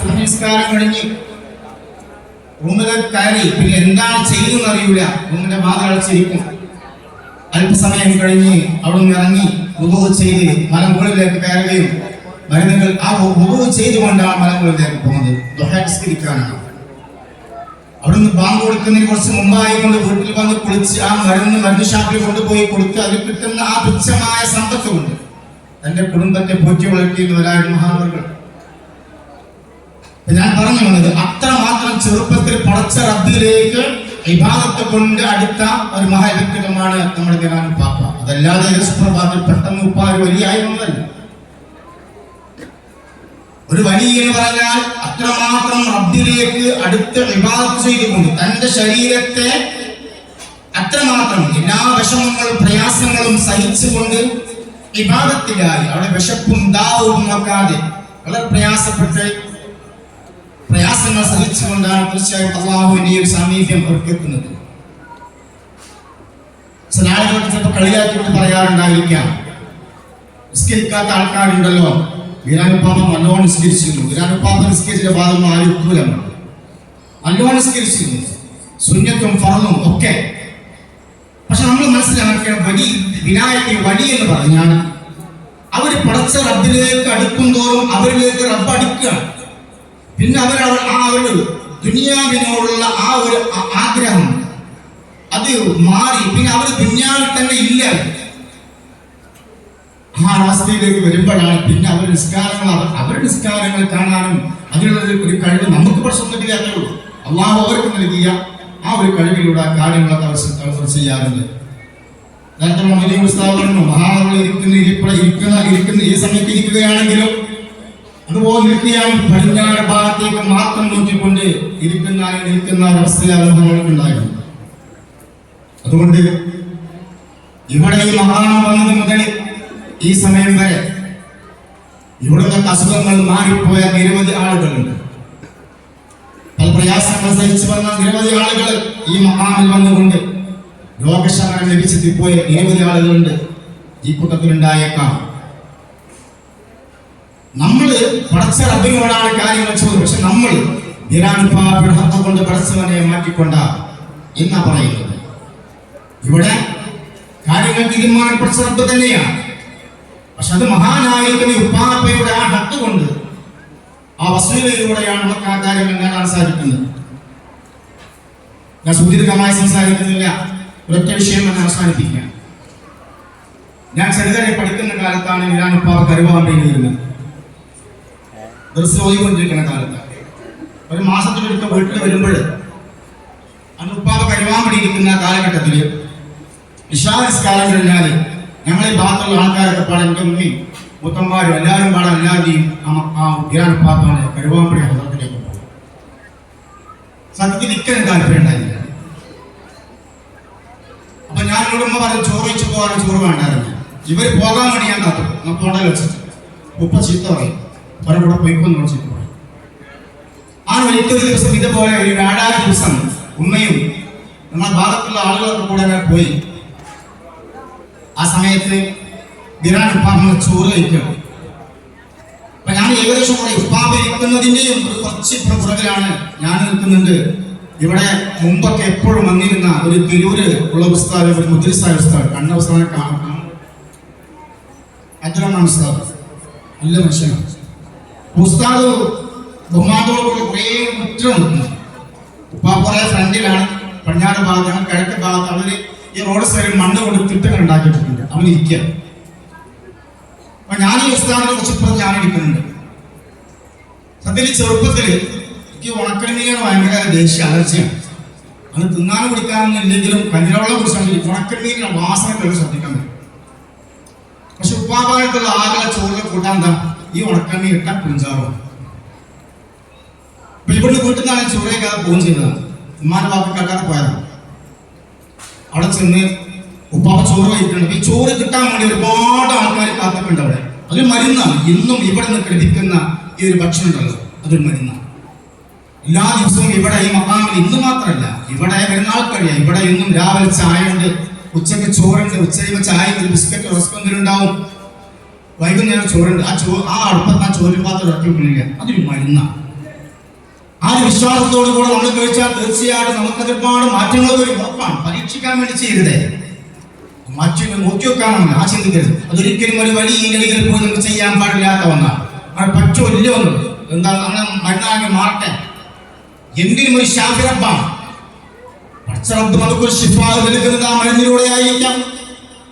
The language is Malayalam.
സുനിസ്കാരം കഴിഞ്ഞ് റൂമിൽ കയറി പിന്നെ എന്താണ് ചെയ്യുന്നത് അറിയില്ല റൂമിന്റെ വാതിൽ അടച്ചിരിക്കും അല്പസമയം കഴിഞ്ഞ് അവിടെ ഇറങ്ങി ഉപവ് ചെയ്ത് മലമുകളിലേക്ക് കയറുകയും മരുന്നുകൾ ആ ഉപവ് ചെയ്തുകൊണ്ടാണ് മലമുകളിലേക്ക് പോകുന്നത്. ദുഹ നിസ്കരിക്കാനാണ്. അവിടുന്ന് ബാങ്ക് കൊടുക്കുന്നതിന് കുറച്ച് മുമ്പായി കൊണ്ട് വീട്ടിൽ വന്ന് കുളിച്ച് ആ മരുന്ന് മരുന്ന് ഷാപ്പിൽ കൊണ്ടുപോയി കൊടുത്ത് അതിൽ കിട്ടുന്ന ആ തുച്ഛമായ സമ്പത്ത് കൊണ്ട് തന്റെ കുടുംബത്തെ പോറ്റി വളർത്തിയിരുന്നവരായിരുന്നു മഹാനവറുകൾ ഇപ്പൊ ഞാൻ പറഞ്ഞു വന്നത് അത്രമാത്രം ചെറുപ്പത്തിൽ പടച്ച റബ്ബിലേക്ക് വിഭാഗത്തെ കൊണ്ട് അടുത്ത ഒരു മഹാവ്യക്തിത്വമാണ് നമ്മുടെ ദിനാനു പാപ്പ. അതല്ലാതെ സുപ്രഭാതത്തിൽ പെട്ടെന്ന് ഉപ്പ ഒരു വലിയ ആയിരുന്നതല്ല ഒരു വലിയ എന്ന് പറഞ്ഞാൽ അത്രമാത്രം റബ്ബിലേക്ക് അടുത്ത് വിഭാഗം ചെയ്തുകൊണ്ട് തന്റെ ശരീരത്തെ അത്രമാത്രം എല്ലാ വിഷമങ്ങളും പ്രയാസങ്ങളും സഹിച്ചുകൊണ്ട് വിഭാഗത്തിലായി അവിടെ വിശപ്പും ദാവും നോക്കാതെ വളരെ പ്രയാസപ്പെട്ട് പ്രയാസങ്ങൾ സഹിച്ചുകൊണ്ടാണ് തീർച്ചയായും അള്ളാഹുവിന്റെ ഒരു സാമീപ്യം അവർക്ക് എത്തുന്നത് ആളുകൾ ചിലപ്പോൾ കളിയാക്കിയിട്ട് പറയാറുണ്ടായിരിക്കാം. നിസ്കരിക്കാത്ത ആൾക്കാരുണ്ടല്ലോ. വീരാനുപാപം നല്ലോണം നിസ്കരിച്ചിരുന്നു. വീരാനുപാപം നിസ്കരിച്ച ഭാഗം ആരും ഒക്കൂലമാണ് നല്ലോണം നിസ്കരിച്ചിരുന്നു. ശൂന്യത്വം ഫറന്നും ഒക്കെ. പക്ഷെ നമ്മൾ മനസ്സിലാക്കിയ വടി വിനായക വടി എന്ന് പറഞ്ഞാൽ അവർ പടച്ച റബ്ബിലേക്ക് അടുക്കും തോറും അവരിലേക്ക് റബ്ബ് അടുക്കുകയാണ്. പിന്നെ അവർ ആ ഒരു ദുനിയാവിനോടുള്ള ആ ഒരു ആഗ്രഹം. അത് മാറി. പിന്നെ അവർ ദുനിയാവിൽ തന്നെ ഇല്ല. ആ അവസ്ഥയിലേക്ക് വരുമ്പോഴാണ് പിന്നെ അവർ നിസ്കാരങ്ങൾ അവരുടെ നിസ്കാരങ്ങൾ കാണാനും അതിനുള്ള ഒരു- കഴിവ് നമുക്ക് പ്രശ്നമില്ല അതേ ഉള്ളൂ അള്ളാഹു അവർക്ക് നൽകിയ ആ ഒരു കഴിവിലൂടെ ആ കാര്യങ്ങളൊക്കെ അവർ ചെയ്യാറുണ്ട്. നേരത്തെ വലിയ ഉത്സാഹം പറഞ്ഞു ഇരിക്കുന്ന ഇരിപ്പ ഇരിക്കുന്ന ഇരിക്കുന്ന ഈ സമയത്ത് ഇരിക്കുകയാണെങ്കിലും അതുപോലെ ഇരിക്കുകയാണ് പടിഞ്ഞാറ് ഭാഗത്തേക്ക് മാത്രം നോക്കിക്കൊണ്ട് ഇരിക്കുന്ന ഇരിക്കുന്ന ഒരവസ്ഥയാണ് നമ്മൾക്കുണ്ടായിരുന്നത് അതുകൊണ്ട് ഇവിടെ ഈ മഹാണ വന്നത് മുതൽ ഈ സമയം വരെ ഇവിടുത്തെ അസുഖങ്ങൾ മാറിപ്പോയ നിരവധി ആളുകളുണ്ട്. പല പ്രയാസങ്ങൾ സഹിച്ചു വന്ന നിരവധി ആളുകൾ ഈ മഹാമിൽ വന്നുകൊണ്ട് രോഗശമനം ലഭിച്ചെത്തിപ്പോയ നിരവധി ആളുകളുണ്ട്. ഈ കൂട്ടത്തിലുണ്ടായേക്കാം. പടച്ച റബ്ബിനോടാണ് കാര്യങ്ങൾ ചോദിച്ചത് പക്ഷെ നമ്മൾ നിരാനുഭാവയുടെ പടച്ചവനെ മാറ്റിക്കൊണ്ട എന്നാ പറയുന്നത്? ഇവിടെ കാര്യങ്ങൾ തീരുമാനം പടച്ച തന്നെയാണ്. പക്ഷെ അത് മഹാനായകന് ഉപ്പാപ്പയുടെ ആ ഹത്ത് കൊണ്ട് ആ വസ്തുതയിലൂടെയാണ് നമുക്ക് ആ കാര്യങ്ങൾ നേടാൻ സാധിക്കുന്നത്. ഞാൻ സുദീർഘമായി സംസാരിക്കുന്നില്ല. ഒരൊറ്റ വിഷയം എന്ന് അവസാനിപ്പിക്കുക ഞാൻ ചെറുതരെ പഠിക്കുന്ന കാലത്താണ് ഞാൻ ഉപ്പാവ് കരുവാമ്പയിൽ ദിവസം ഓതിക്കൊണ്ടിരിക്കുന്ന കാലത്ത്. ഒരു മാസത്തിലൊരുക്ക വീട്ടിൽ വരുമ്പോൾ കരുവാമ്പടി ഇരിക്കുന്ന കാലഘട്ടത്തിൽ വിശാലസ്കാലം കഴിഞ്ഞാൽ ഞങ്ങളെ ഭാഗത്തുള്ള ആൾക്കാരൊക്കെ പാടാൻ എന്റെ ഉമ്മയും മുത്തന്മാരും എല്ലാവരും പാടാൻ എല്ലാവരുടെയും ആ ഉദ്യാന ഉപ്പാപ്പാണ് കരുവാമ്പടി ഹോട്ടലിലേക്ക് പോകും സത്യത്തിൽ ഇക്കനും അപ്പൊ ഞാൻ എന്നോട് പറഞ്ഞു ചോറ് വെച്ച് പോകാനും ചോറ് വേണ്ടായിരുന്നു ഇവർ പോകാൻ വേണ്ടി ഞാൻ കാത്തു. നമുക്ക് വെച്ചിട്ട് ഉപ്പ ചീത്ത പറയും. അവരുടെ പോയിക്കൊന്നു ചീത്ത പറയും ആ വലിയൊരു ദിവസം ഇതുപോലെ ഒരു വ്യാഴാഴ്ച ദിവസം ഉമ്മയും നമ്മുടെ ഭാഗത്തുള്ള ആളുകളൊക്കെ കൂടെ പോയി. ആ സമയത്ത് ബിരാൻ ഉപ്പാമ്മ ചോറ് കഴിക്കണം അപ്പൊ ഞാൻ ഏകദേശം കൂടെ ഉപ്പാമ്പ ഇരിക്കുന്നതിന്റെയും ഒരു കുറച്ച് പുറകിലാണ് ഞാൻ നിൽക്കുന്നുണ്ട്. ഇവിടെ മുമ്പൊക്കെ എപ്പോഴും വന്നിരുന്ന ഒരു തിരൂര് ഉള്ള പുസ്തകം ഒരു മുദ്രസ്ഥായ പുസ്തകം കണ്ണ പുസ്തകം കാണാം. അബ്ദുറഹ്മാൻ ഉസ്താദ്. നല്ല മനുഷ്യനാണ്. ഉസ്താദ് ബഹുമാനത്തോടുകൂടി കുറേ മുറ്റുണ്ട് ഉപ്പാ കുറെ ഫ്രണ്ടിലാണ് പടിഞ്ഞാറ് ഭാഗത്താണ് കിഴക്ക് ഭാഗത്ത് അവർ ഈ റോഡ് സൈഡിൽ മണ്ണ് കൊണ്ട് തിട്ടങ്ങൾ ഉണ്ടാക്കിയിട്ടുണ്ട്. അവൻ ഇരിക്കുക അപ്പൊ ഞാൻ ഈ ഉസ്താദിനെ കുറിച്ച് ഇപ്പുറത്ത് ഞാൻ ഇരിക്കുന്നുണ്ട്. സത്യത്തിൽ ചെറുപ്പത്തിൽ എനിക്ക് ഉണക്കണ്ണീരാണ് ഭയങ്കര ദേശീയ അലർച്ചയാണ് അത് തിന്നാനും കുടിക്കാനൊന്നും ഇല്ലെങ്കിലും കഞ്ഞിരവെള്ളം കുടിച്ചാൽ ഉണക്കണ്ണീരിന്റെ വാസന കേട്ട് ശ്രദ്ധിക്കാൻ പറ്റും. പക്ഷെ ഉപ്പാപായത്തുള്ള ആകെ ചോറിൽ കൂട്ടാൻ എന്താ? ഈ ഉണക്കണ്ണി ഇട്ട പുഞ്ചാറോ? അപ്പൊ ഇവിടുന്ന് നിന്നാണ് ചോറേക്കാതെ പോകും ചെയ്തതാണ് ഉമ്മാന്റെ വാക്ക് കേൾക്കാതെ പോയതാണ് അവിടെ ചെന്ന് ഉപ്പാപ്പ ചോറ് കഴിക്കുന്നുണ്ട് ഈ ചോറ് കിട്ടാൻ വേണ്ടി ഒരുപാട് ആൾക്കാർ കാത്തിട്ടുണ്ട് അവിടെ. അതൊരു മരുന്നാണ്. ഇന്നും ഇവിടെ നിന്ന് ലഭിക്കുന്ന ഈ ഒരു ഭക്ഷണം ഉണ്ടല്ലോ അതൊരു മരുന്നാണ്. എല്ലാ ദിവസവും ഇവിടെ ഈ മഹാമിൽ ഇന്ന് മാത്രമല്ല ഇവിടെ വരുന്ന ആൾക്കറിയാം ഇവിടെ ഇന്നും രാവിലെ ചായ ഉണ്ട് ഉച്ചയ്ക്ക് ചോറുണ്ട് ഉച്ചയ്ക്ക് ചായ ബിസ്ക്കറ്റ് റസ്ക് വൈകുന്നേരം ചോറുണ്ട്. ആ ചോ ആ അടുപ്പത്ത് ആ ചോറ് പാത്രം ഇറക്കി വിളില്ല അതൊരു മരുന്നാണ് ആ ഒരു വിശ്വാസത്തോടു കൂടെ നമ്മൾ കഴിച്ചാൽ തീർച്ചയായിട്ടും നമുക്ക് ഒരുപാട് മാറ്റങ്ങളൊക്കെ ഒരു ഉറപ്പാണ്. പരീക്ഷിക്കാൻ വേണ്ടി ചെയ്യരുതേ. മറ്റൊന്ന് നോക്കിവെക്കാനാണ് ആ ചിന്തിക്കരുത് അതൊരിക്കലും ഒരു വലിയ ഇലകളിൽ പോയി നമുക്ക് ചെയ്യാൻ പാടില്ലാത്ത ഒന്നാണ്. അത് പറ്റോ ഇല്ലയോ എന്താ അങ്ങനെ മരുന്നാകെ മാറട്ടെ? എന്തിനും ഒരു ശാഖരപ്പാണ് പച്ചറബ് നമുക്കൊരു ശിഫാ നൽകുന്നത് ആ മരുന്നിലൂടെ ആയിരിക്കാം.